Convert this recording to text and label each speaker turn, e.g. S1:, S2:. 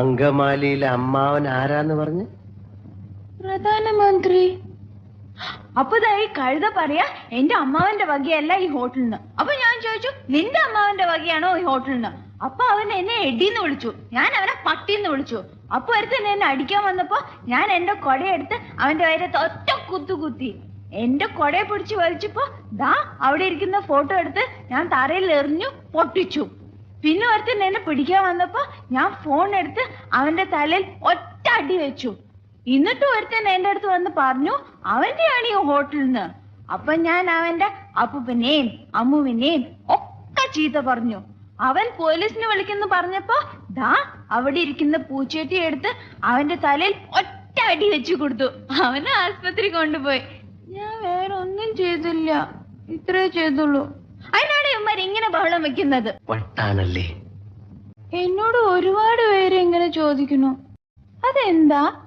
S1: അങ്കമാലിയിലെ അമ്മാവൻ ആരാന്ന് പറഞ്ഞ്?
S2: പ്രധാനമന്ത്രി. അപ്പൊ ഈ കഴുത പറയാ എന്റെ അമ്മാവന്റെ വകയല്ല ഈ ഹോട്ടലിൽ നിന്ന് അപ്പൊ ഞാൻ ചോദിച്ചു നിന്റെ അമ്മാവന്റെ വകയാണോ ഈ ഹോട്ടലിൽ നിന്ന് അപ്പൊ അവൻ എന്നെ എടിന്ന് വിളിച്ചു. ഞാൻ അവനെ പട്ടിന്ന് വിളിച്ചു. അപ്പൊ ഒരുത്തൻ എന്നെ അടിക്കാൻ വന്നപ്പോ ഞാൻ എന്റെ കൊടയെടുത്ത് അവന്റെ വയറത്ത് ഒറ്റ കുത്തു കുത്തി. എന്റെ കൊടയെ പിടിച്ച് വലിച്ചപ്പോ ദാ അവിടെ ഇരിക്കുന്ന ഫോട്ടോ എടുത്ത് ഞാൻ തറയിൽ എറിഞ്ഞു പൊട്ടിച്ചു. പിന്നെ ഒരുത്തൻ എന്നെ പിടിക്കാൻ വന്നപ്പോ ഞാൻ ഫോൺ എടുത്ത് അവന്റെ തലയിൽ ഒറ്റ അടി വെച്ചു. എന്നിട്ട് ഒരുത്തൻ എന്റെ അടുത്ത് വന്ന് പറഞ്ഞു അവന്റെയാണ് ഈ ഹോട്ടലിൽ നിന്ന് അപ്പൊ ഞാൻ അവന്റെ അപ്പൂപ്പനെയും അമ്മുവിനെയും ഒക്കെ ചീത്ത പറഞ്ഞു. അവൻ പോലീസിനെ വിളിക്കുന്നു പറഞ്ഞപ്പോ ദാ അവിടെ ഇരിക്കുന്ന പൂച്ചേട്ടി എടുത്ത് അവന്റെ തലയിൽ ഒറ്റ അടി വെച്ചു കൊടുത്തു. അവനെ ആസ്പത്രി കൊണ്ടുപോയി. ഞാൻ വേറെ ഒന്നും ചെയ്തില്ല. ഇത്രേ ചെയ്തുള്ളൂ. ഇങ്ങനെ ബഹളം വെക്കുന്നത്.
S1: വട്ടാണല്ലേ?
S2: എന്നോട് ഒരുപാട് പേര് ഇങ്ങനെ ചോദിക്കുന്നു. അതെന്താ?